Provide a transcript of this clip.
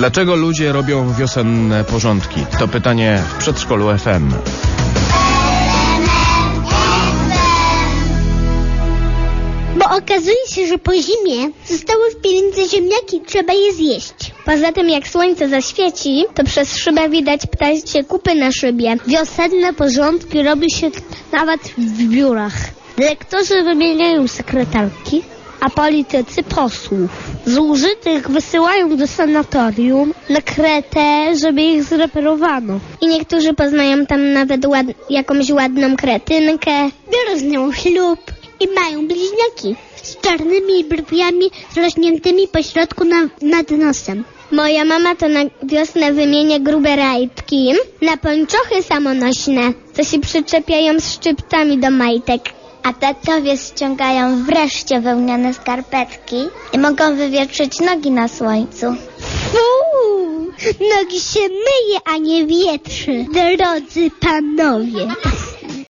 Dlaczego ludzie robią wiosenne porządki? To pytanie w przedszkolu FM. Bo okazuje się, że po zimie zostały w piwnicy ziemniaki, trzeba je zjeść. Poza tym jak słońce zaświeci, to przez szybę widać ptasie kupy na szybie. Wiosenne porządki robi się nawet w biurach. Lektorzy wymieniają sekretarki, a politycy posłów. Zużytych wysyłają do sanatorium na kretę, żeby ich zreperowano. I niektórzy poznają tam nawet ład jakąś ładną kretynkę. Biorą z nią ślub i mają bliźniaki z czarnymi brwiami zrośniętymi po środku na, nad nosem. Moja mama to na wiosnę wymienia grube rajtki na pończochy samonośne, co się przyczepiają z szczyptami do majtek. A tatowie ściągają wreszcie wełniane skarpetki i mogą wywietrzyć nogi na słońcu. Fuu! Nogi się myje, a nie wietrzy, drodzy panowie.